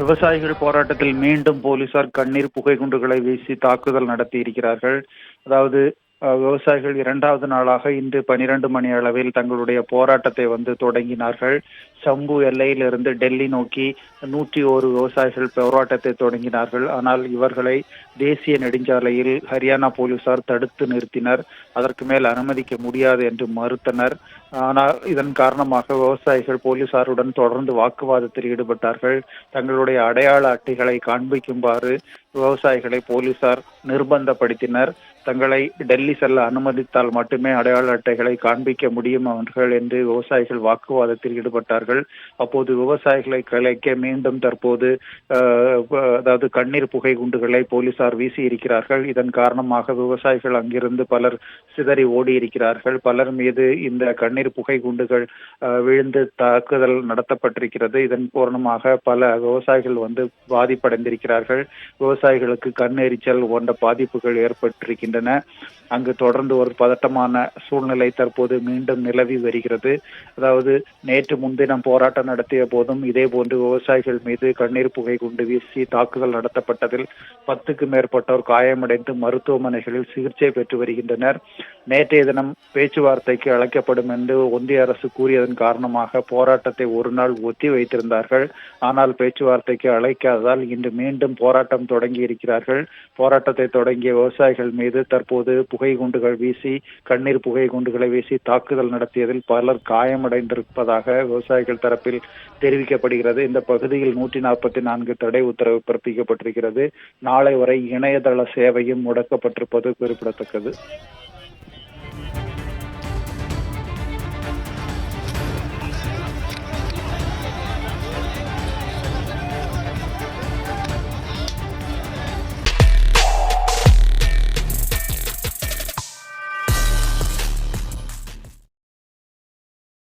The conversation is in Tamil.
விவசாயிகள் போராட்டத்தில் மீண்டும் போலீசார் கண்ணீர் புகை குண்டுகளை வீசி தாக்குதல் நடத்தி இருக்கிறார்கள் அதாவது விவசாயிகள் இரண்டாவது நாளாக இன்று பனிரெண்டு மணி அளவில் தங்களுடைய போராட்டத்தை வந்து தொடங்கினார்கள். சம்பு எல்லையிலிருந்து டெல்லி நோக்கி நூற்றி ஒரு விவசாயிகள் போராட்டத்தை தொடங்கினார்கள். ஆனால் இவர்களை தேசிய நெடுஞ்சாலையில் ஹரியானா போலீசார் தடுத்து நிறுத்தினர். அதற்கு மேல் அனுமதிக்க முடியாது என்று மறுத்தனர். ஆனால் இதன் காரணமாக விவசாயிகள் போலீசாருடன் தொடர்ந்து வாக்குவாதத்தில் ஈடுபட்டார்கள். தங்களுடைய அடையாள அட்டைகளை காண்பிக்குமாறு விவசாயிகளை போலீசார் நிர்பந்தப்படுத்தினர். தங்களை டெல்லி செல்ல அனுமதித்தால் மட்டுமே அடையாள அட்டைகளை காண்பிக்க முடியும் அவர்கள் என்று விவசாயிகள் வாக்குவாதத்தில் ஈடுபட்டார்கள். அப்போது விவசாயிகளை கலைக்க மீண்டும் தற்போது அதாவது கண்ணீர் புகை குண்டுகளை போலீசார் வீசி இருக்கிறார்கள். இதன் காரணமாக விவசாயிகள் அங்கிருந்து பலர் சிதறி ஓடி இருக்கிறார்கள் பலர் மீது இந்த கண்ணீர் புகை குண்டுகள் விழுந்து தாக்குதல் நடத்தப்பட்டிருக்கிறது. இதன் காரணமாக பல விவசாயிகள் வந்து பாதிப்படைந்திருக்கிறார்கள். விவசாயிகளுக்கு கண் எரிச்சல் போன்ற பாதிப்புகள் ஏற்பட்டிருக்கின்றன. அங்கு தொடர்ந்து ஒரு பதட்டமான சூழ்நிலை தற்போது மீண்டும் நிலவி வருகிறது. அதாவது நேற்று முன்தினம் போராட்டம் நடத்திய போதும் இதே போன்று விவசாயிகள் மீது கண்ணீர் புகை குண்டு வீசி தாக்குதல் நடத்தப்பட்டதில் பத்துக்கு மேற்பட்டோர் காயமடைந்து மருத்துவமனைகளில் சிகிச்சை பெற்று வருகின்றனர். நேற்றைய தினம் பேச்சுவார்த்தைக்கு அழைக்கப்படும் என்று ஒன்றிய அரசு கூறியதன் காரணமாக போராட்டத்தை ஒரு நாள் ஒத்தி வைத்திருந்தார்கள். ஆனால் பேச்சுவார்த்தைக்கு அழைக்காததால் இன்று மீண்டும் போராட்டம் தொடங்கி இருக்கிறார்கள். போராட்டத்தை தொடங்கிய விவசாயிகள் மீது தற்போது புகை குண்டுகள் வீசி கண்ணீர் புகை குண்டுகளை வீசி தாக்குதல் நடத்தியதில் பலர் காயமடைந்திருப்பதாக விவசாயிகள் தரப்பில் தெரிவிக்கப்படுகிறது. இந்த பகுதியில் நூற்றி நாற்பத்தி நான்கு தடை உத்தரவு பிறப்பிக்கப்பட்டிருக்கிறது. நாளை வரை இணையதள சேவையும் முடக்கப்பட்டிருப்பது குறிப்பிடத்தக்கது.